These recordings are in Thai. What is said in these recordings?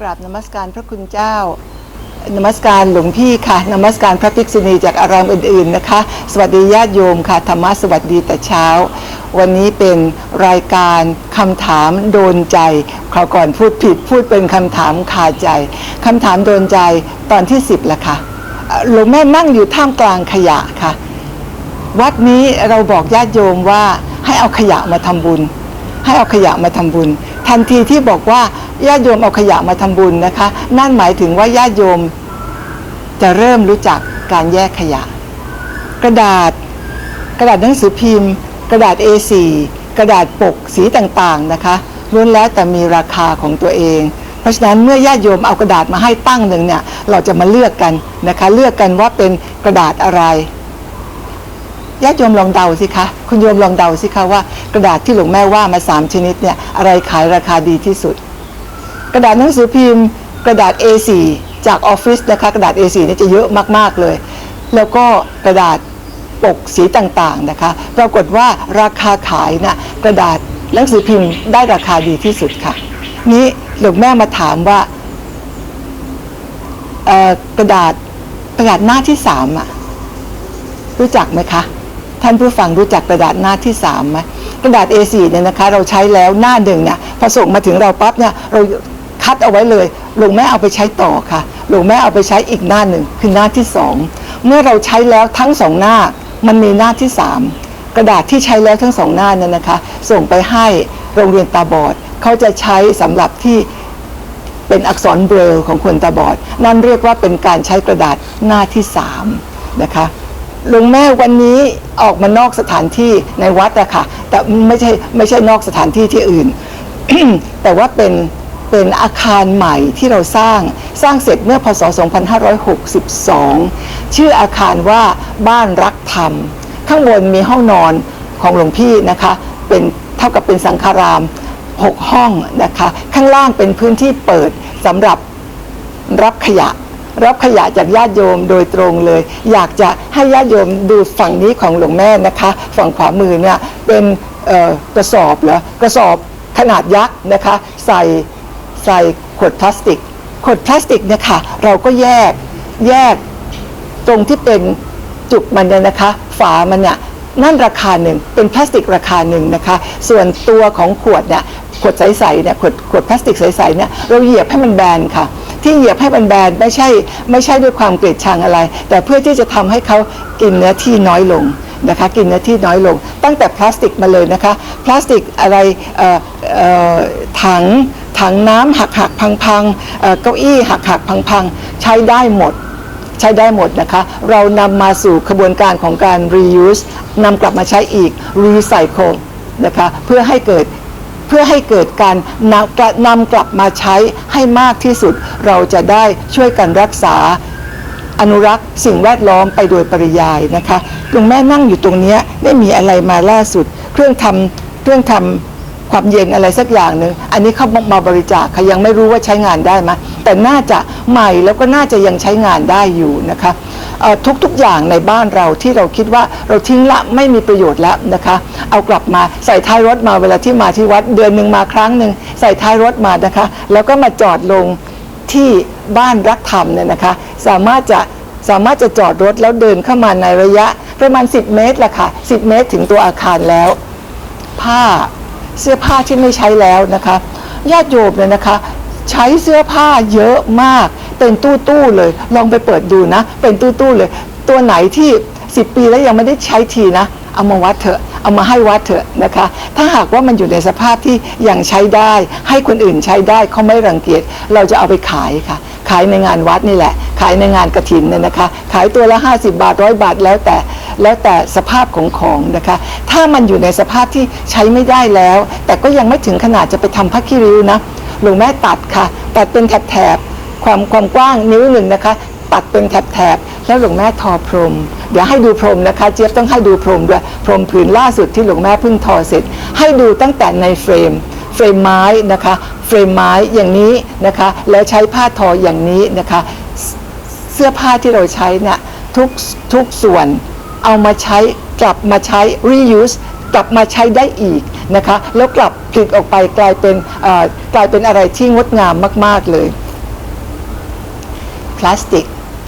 กราบนมัสการพระคุณเจ้า นมัสการหลวงพี่ค่ะ นมัสการพระภิกษุณีจากอารามอื่นๆนะคะ สวัสดีญาติโยมค่ะ ธรรมะสวัสดีแต่เช้า วันนี้เป็นรายการคำถามโดนใจคราวก่อนพูดผิดพูดเป็นคำถามคาใจคำถามโดนใจตอนที่ 10ละค่ะเอ่อหลวงแม่นั่งอยู่ท่ามกลางขยะค่ะ วัดนี้เราบอกญาติโยมว่าให้เอาขยะมาทำบุญ ให้เอาขยะมาทำบุญ ทันทีที่บอกว่าญาติโยมเอาขยะมาทำบุญนะคะ นั่นหมายถึงว่าญาติโยมจะเริ่มรู้จักการแยกขยะ กระดาษ กระดาษหนังสือพิมพ์ กระดาษ A4 กระดาษปกสีต่างๆนะคะล้วนแล้วแต่มีราคาของตัวเองเพราะฉะนั้นเมื่อญาติโยมเอากระดาษมาให้ตั้งหนึ่งเนี่ยเราจะมาเลือกกันนะคะเลือกกันว่าเป็นกระดาษอะไร ญาติโยมลองเดาสิคะ คุณโยมลองเดาสิคะว่า กระดาษที่หลวงแม่ว่ามาสามชนิดเนี่ยอะไรขายราคาดีที่สุด กระดาษหนังสือพิมพ์ กระดาษ A4 จากออฟฟิศนะคะกระดาษ A4 นี่จะเยอะมากๆเลย แล้วก็กระดาษปกสีต่างๆนะคะ ปรากฏว่าราคาขายนะ่ะกระดาษหนังสือพิมพ์ได้ราคาดีที่สุดค่ะ นี้หลวงแม่มาถามว่ากระดาษกระดาษหน้าที่สามอะรู้จักไหมคะ ท่านผู้ฟังรู้จักกระดาษหน้าที่สามไหมกระดาษ A4 เนี่ยนะคะ เราใช้แล้วหน้าหนึ่งเนี่ยพอส่งมาถึงเราปั๊บเนี่ยเราคัดเอาไว้เลยหลวงแม่เอาไปใช้ต่อค่ะหลวงแม่เอาไปใช้อีกหน้าหนึ่งคือหน้าที่สองเมื่อเราใช้แล้วทั้งสองหน้ามันมีหน้าที่สามกระดาษที่ใช้แล้วทั้งสองหน้านั้นนะคะ ส่งไปให้โรงเรียนตาบอดเขาจะใช้สำหรับที่เป็นอักษรเบลของคนตาบอด นั่นเรียกว่าเป็นการใช้กระดาษหน้าที่สามนะคะ หลวงแม่วันนี้ออกมานอกสถานที่ในวัดอะค่ะ แต่ไม่ใช่ไม่ใช่นอกสถานที่ที่อื่น แต่ว่าเป็นเป็นอาคารใหม่ที่เราสร้างสร้างเสร็จเมื่อพศ 2562 ชื่ออาคารว่าบ้านรักธรรม ข้างบนมีห้องนอนของหลวงพี่นะคะ เป็นเท่ากับเป็นสังฆาราม 6 ห้องนะคะ ข้างล่างเป็นพื้นที่เปิดสำหรับรับขยะ รับขยะจากญาติโยมโดยตรงเลย อยากจะให้ญาติโยมดูฝั่งนี้ของหลวงแม่นะคะ ฝั่งขวามือเนี่ยเป็นกระสอบเหรอกระสอบขนาดยักษ์นะคะ ใส่ใส่ขวดพลาสติก ขวดพลาสติกเนี่ยค่ะเราก็แยกแยกตรงที่เป็นจุกมันเนี่ยนะคะ ฝามันเนี่ยนั่นราคาหนึ่งเป็นพลาสติกราคาหนึ่งนะคะ ส่วนตัวของขวดเนี่ยขวดใสๆเนี่ยขวดขวดพลาสติกใสๆเนี่ยเราเหยียบให้มันแบนค่ะ ที่เหยียบให้มันแบนไม่ใช่ไม่ใช่ด้วยความเกลียดชังอะไร แต่เพื่อที่จะทำให้เขากินเนื้อที่น้อยลงนะคะกินเนื้อที่น้อยลง ตั้งแต่พลาสติกมาเลยนะคะ พลาสติกอะไรถังถังน้ำหักหักพังพังเก้าอี้หักหักพังพังใช้ได้หมดใช้ได้หมดนะคะ เรานำมาสู่ขบวนการของการ reuse นำกลับมาใช้อีก recycle นะคะเพื่อให้เกิด เพื่อให้เกิดการนำกลับนำกลับมาใช้ให้มากที่สุด เราจะได้ช่วยกันรักษาอนุรักษ์สิ่งแวดล้อมไปโดยปริยายนะคะลุงแม่นั่งอยู่ตรงนี้ไม่มีอะไรมาล่าสุด เครื่องทำเครื่องทำความเย็นอะไรสักอย่างหนึ่งอันนี้เขามาบริจาคค่ะยังไม่รู้ว่าใช้งานได้ไหมแต่น่าจะใหม่แล้วก็น่าจะยังใช้งานได้อยู่นะคะ ทุกๆอย่างในบ้านเราที่เราคิดว่าเราทิ้งละไม่มีประโยชน์แล้วนะคะ เอากลับมาใส่ท้ายรถมาเวลาที่มาที่วัดเดือนหนึ่งมาครั้งหนึ่งใส่ท้ายรถมานะคะ แล้วก็มาจอดลงที่บ้านรักธรรมเนี่ยนะคะ สามารถจะสามารถจะจอดรถแล้วเดินเข้ามาในระยะประมาณ 10 เมตรละค่ะ 10 เมตรถึงตัวอาคารแล้ว ผ้าเสื้อผ้าที่ไม่ใช้แล้วนะคะญาติโยมเนี่ยนะคะ ใช้เสื้อผ้าเยอะมาก เป็นตู้ตู้เลย ลองไปเปิดดูนะ เป็นตู้ตู้เลย ตัวไหนที่ 10 ปีแล้วยังไม่ได้ใช้ทีนะ เอามาวัดเถอะ เอามาให้วัดเถอะนะคะ ถ้าหากว่ามันอยู่ในสภาพที่ยังใช้ได้ ให้คนอื่นใช้ได้เขาไม่รังเกียจ เราจะเอาไปขายค่ะ ขายในงานวัดนี่แหละ ขายในงานกระถินเนี่ยนะคะ ขายตัวละ 50 บาทร้อยบาทแล้วแต่แล้วแต่สภาพของของนะคะ ถ้ามันอยู่ในสภาพที่ใช้ไม่ได้แล้ว แต่ก็ยังไม่ถึงขนาดจะไปทำผ้าคีริ้วนะ หลวงแม่ตัดค่ะ ตัดเป็นแถบๆ ความความกว้างนิ้วหนึ่งนะคะตัดเป็นแถบๆแล้วหลวงแม่ทอพรม เดี๋ยวให้ดูพรมนะคะ เจี๊ยบต้องให้ดูพรมด้วยพรมผืนล่าสุดที่หลวงแม่เพิ่งทอเสร็จ ให้ดูตั้งแต่ในเฟรมเฟรมไม้นะคะเฟรมไม้อย่างนี้นะคะ แล้วใช้ผ้าทออย่างนี้นะคะ เสื้อผ้าที่เราใช้เนี่ยทุกทุกส่วนเอามาใช้กลับมาใช้ reuse กลับมาใช้ได้อีกนะคะ แล้วกลับผลิตออกไปกลายเป็นกลายเป็นอะไรที่งดงามมาก ๆ เลย พลาสติก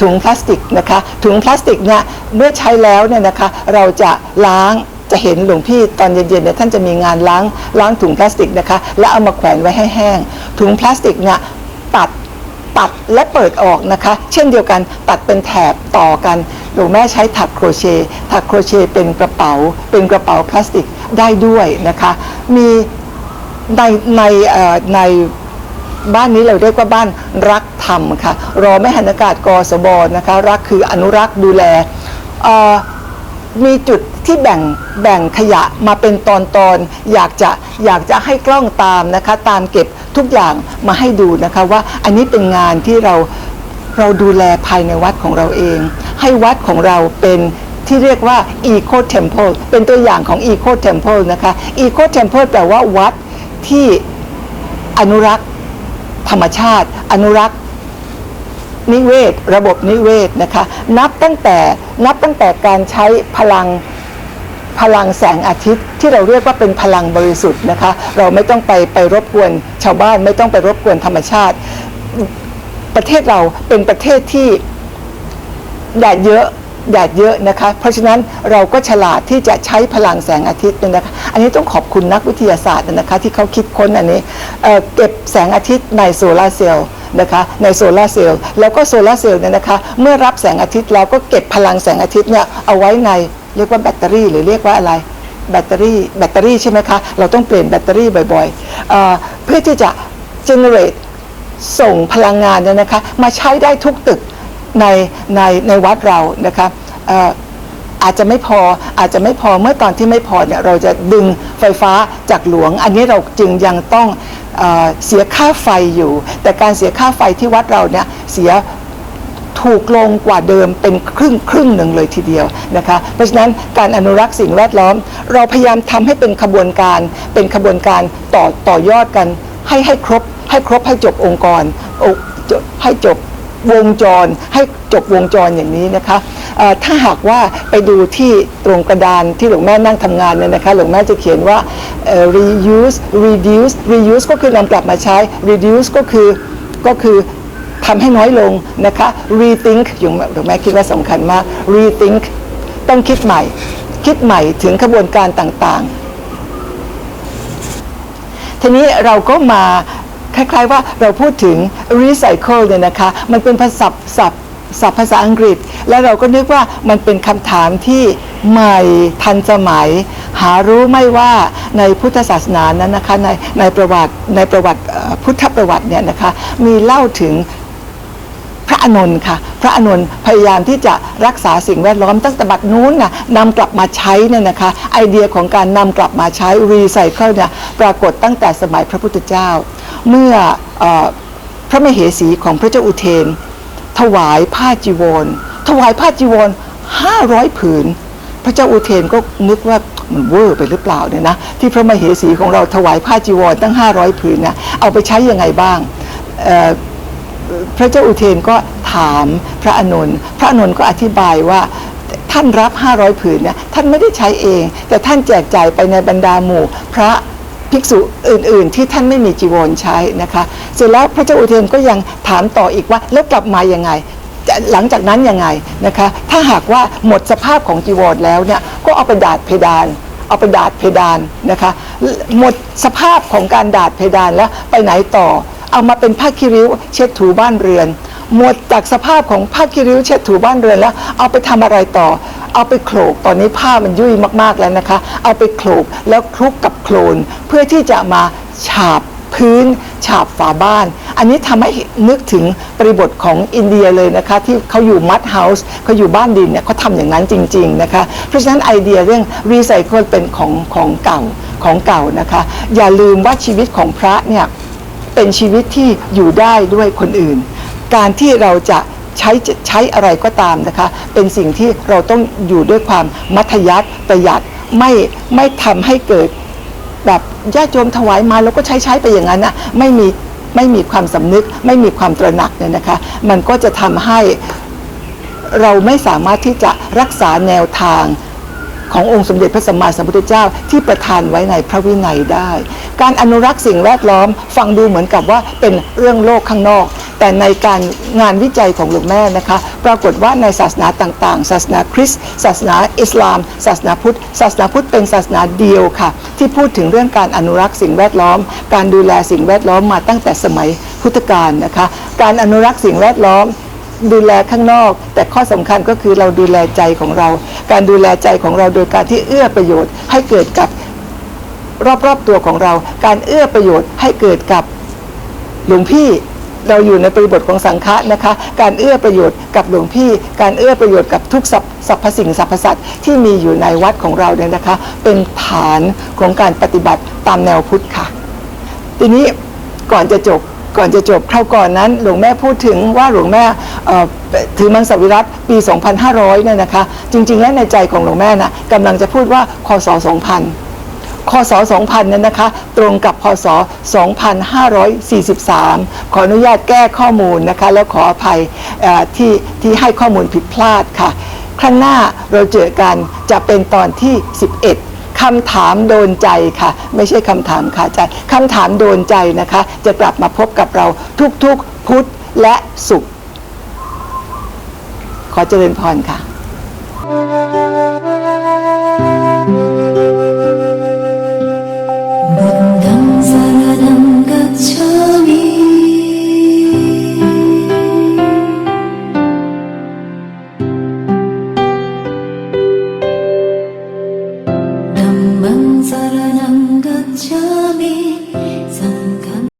ถุงพลาสติกนะคะถุงพลาสติกเนี่ยเมื่อใช้แล้วเนี่ยนะคะเราจะล้างจะเห็นหลวงพี่ตอนเย็นๆเนี่ยท่านจะมีงานล้างล้างถุงพลาสติกนะคะแล้วเอามาแขวนไว้ให้แห้ง ถุงพลาสติกเนี่ยตัดตัดและเปิดออกนะคะ เช่นเดียวกันตัดเป็นแถบต่อกันหลวงแม่ใช้ถักโครเชต์ถักโครเชต์เป็นกระเป๋า เป็นกระเป๋าพลาสติกได้ด้วยนะคะ มีในในใน บ้านนี้เราเรียกว่าบ้านรักธรรมค่ะรอไม่หันอากาศกสบนะคะรักคืออนุรักษ์ดูแลมีจุดที่แบ่งแบ่งขยะมาเป็นตอนตอนๆอยากจะอยากจะให้กล้องตามนะคะ ตามเก็บทุกอย่างมาให้ดูนะคะว่าอันนี้เป็นงานที่เราเราดูแลภายในวัดของเราเอง ให้วัดของเราเป็นที่เรียกว่า Eco Temple เป็นตัวอย่างของ Eco Temple นะคะ Eco Temple แปลว่าวัดที่อนุรักษ์ ธรรมชาติ อนุรักษ์นิเวศ ระบบนิเวศนะคะ นับตั้งแต่นับตั้งแต่การใช้พลังพลังแสงอาทิตย์ที่เราเรียกว่าเป็นพลังบริสุทธิ์นะคะ เราไม่ต้องไปไปรบกวนชาวบ้านไม่ต้องไปรบกวนธรรมชาติ ประเทศเราเป็นประเทศที่แดดเยอะ แดดเยอะนะคะ เพราะฉะนั้นเราก็ฉลาดที่จะใช้พลังแสงอาทิตย์เนี่ยนะคะอันนี้ต้องขอบคุณนักวิทยาศาสตร์นะคะที่เขาคิดค้นอันนี้เเก็บแสงอาทิตย์ในโซลาร์เซลล์นะคะในโซลาร์เซลล์แล้วก็โซลาร์เซลล์เนี่ยนะคะเมื่อรับแสงอาทิตย์แล้วก็เก็บพลังแสงอาทิตย์เนี่ยเอาไว้ในเรียกว่าแบตเตอรี่ หรือเรียกว่าอะไรแบตเตอรี่แบตเตอรี่ใช่ไหมคะ เราต้องเปลี่ยนแบตเตอรี่บ่อยๆเอเพื่อที่จะ generate ส่งพลังงานเนี่ยนะคะ มาใช้ได้ทุกตึก ในในในวัดเรานะคะอาจจะไม่พออาจจะไม่พอเมื่อตอนที่ไม่พอเนี่ยเราจะดึงไฟฟ้าจากหลวง อันนี้เราจึงยังต้องเอเสียค่าไฟอยู่ แต่การเสียค่าไฟที่วัดเราเนี่ยเสียถูกลงกว่าเดิมเป็นครึ่งครึ่งหนึ่งเลยทีเดียวนะคะเพราะฉะนั้นการอนุรักษ์สิ่งแวดล้อม เราพยายามทำให้เป็นขบวนการเป็นขบวนการต่อต่อยอดกัน ให้ให้ครบให้ครบให้จบองค์กรให้จบ วงจรให้จบวงจรอย่างนี้นะคะถ้าหากว่าไปดูที่ตรงกระดานที่หลวงแม่นั่งทำงานเนี่ยนะคะหลวงแม่จะเขียนว่า reuse reduce reuse ก็คือนำกลับมาใช้ reduce ก็คือก็คือทำให้น้อยลงนะคะ rethink อยู่หลวงแม่คิดว่าสำคัญมาก rethink ต้องคิดใหม่ คิดใหม่ถึงขบวนการต่างๆ ทีนี้เราก็มา คล้ายๆว่าเราพูดถึง recycle เนี่ยนะคะ มันเป็นภาษาศัพท์ศัพท์ภาษาอังกฤษ แล้วเราก็นึกว่ามันเป็นคำถามที่ใหม่ทันสมัย หารู้ไม่ว่าในพุทธศาสนานั้นนะคะในในประวัติในประวัติพุทธประวัติเนี่ยนะคะมีเล่าถึงพระอนนท์ค่ะ พระอนนท์พยายามที่จะรักษาสิ่งแวดล้อมตั้งแต่บัดนู้นนะนำกลับมาใช้เนี่ยนะคะไอเดียของการนำกลับมาใช้รีไซเคิลเนี่ยปรากฏตั้งแต่สมัยพระพุทธเจ้า เมื่ออพระมเหสีของพระเจ้าอุเทน ถวายผ้าจีวร ถวายผ้าจีวร500ผืน พระเจ้าอุเทนก็นึกว่ามันเวอร์ไปหรือเปล่าเนี่ยนะที่พระมเหสีของเราถวายผ้าจีวรตั้ง500ผืนนะเอาไปใช้ยังไงบ้างพระเจ้าอุเทนก็ถามพระอานนพระอานนก็อธิบายว่าท่านรับ 500 ผืนเนี่ยท่านไม่ได้ใช้เอง แต่ท่านแจกจ่ายไปในบรรดาหมู่ พระ ภิกษุอื่น ๆ ที่ท่านไม่มีจีวรใช้นะคะ เสร็จแล้วพระเจ้าอุเทนก็ยังถามต่ออีกว่าแล้วกลับมายังไงหลังจากนั้นยังไงนะคะ ถ้าหากว่าหมดสภาพของจีวรแล้วเนี่ยก็เอาไปดาดเพดาน เอาไปดาดเพดานนะคะ หมดสภาพของการดาดเพดานแล้วไปไหนต่อ เอามาเป็นผ้าคีริ้วเช็ดถูบ้านเรือน หมดจากสภาพของผ้าคีริ้วเช็ดถูบ้านเรือนแล้ว เอาไปทำอะไรต่อ เอาไปโขลกตอนนี้ผ้ามันยุ่ยมากๆแล้วนะคะ เอาไปโขลกแล้วคลุกกับโคลนเพื่อที่จะมาฉาบพื้นฉาบฝาบ้าน อันนี้ทำให้นึกถึงบริบทของอินเดียเลยนะคะ ที่เขาอยู่มัดเฮาส์เขาอยู่บ้านดินเนี่ยเขาทำอย่างนั้นจริง ๆนะคะ เพราะฉะนั้นไอเดียเรื่องรีไซเคิลเป็นของของเก่าของเก่านะคะ อย่าลืมว่าชีวิตของพระเนี่ยเป็นชีวิตที่อยู่ได้ด้วยคนอื่น การที่เราจะใช้ใช้อะไรก็ตามนะคะ เป็นสิ่งที่เราต้องอยู่ด้วยความมัธยัสถ์ประหยัดไม่ไม่ทำให้เกิดแบบญาติโยมถวายมาแล้วก็ใช้ใช้ไปอย่างนั้นนะไม่มีไม่มีความสำนึก ไม่มีความตระหนักเนี่ยนะคะ มันก็จะทำให้เราไม่สามารถที่จะรักษาแนวทางขององค์สมเด็จพระสัมมาสัมพุทธเจ้าที่ประทานไว้ในพระวินัยได้ การอนุรักษ์สิ่งแวดล้อมฟังดูเหมือนกับว่าเป็นเรื่องโลกข้างนอก แต่ในการงานวิจัยของหลวงแม่นะคะ ปรากฏว่าในศาสนาต่างๆ ศาสนาคริสต์ศาสนาอิสลาม ศาสนาพุทธ ศาสนาพุทธเป็นศาสนาเดียวค่ะ ที่พูดถึงเรื่องการอนุรักษ์สิ่งแวดล้อม การดูแลสิ่งแวดล้อมมาตั้งแต่สมัยพุทธกาลนะคะ การอนุรักษ์สิ่งแวดล้อมดูแลข้างนอก แต่ข้อสำคัญก็คือเราดูแลใจของเรา การดูแลใจของเราโดยการที่เอื้อประโยชน์ ให้เกิดกับรอบๆตัวของเรา การเอื้อประโยชน์ให้เกิดกับหลวงพี่ เราอยู่ในบริบทของสังฆะนะคะ การเอื้อประโยชน์กับหลวงพี่ การเอื้อประโยชน์กับทุกสรรพสิ่งสรรพสัตว์ที่มีอยู่ในวัดของเราเนี่ยนะคะ เป็นฐานของการปฏิบัติตามแนวพุทธค่ะ ทีนี้ก่อนจะจบก่อนจะจบคราวก่อนนั้นหลวงแม่พูดถึงว่าหลวงแม่ถือมังสวิรัตปี 2500เนี่ยนะคะ จริง ๆ แล้วในใจของหลวงแม่น่ะกำลังจะพูดว่าคศ2000 คศ 2000 นั้นนะคะ ตรงกับพศ 2543 ขออนุญาตแก้ข้อมูลนะคะ แล้วขออภัยที่ที่ให้ข้อมูลผิดพลาดค่ะ ครั้งหน้าเราเจอกันจะเป็นตอนที่ 11คำถามโดนใจค่ะ ไม่ใช่คำถามขาใจคำถามโดนใจนะคะ จะกลับมาพบกับเราทุกๆ พุธและศุกร์ขอเจริญพรค่ะ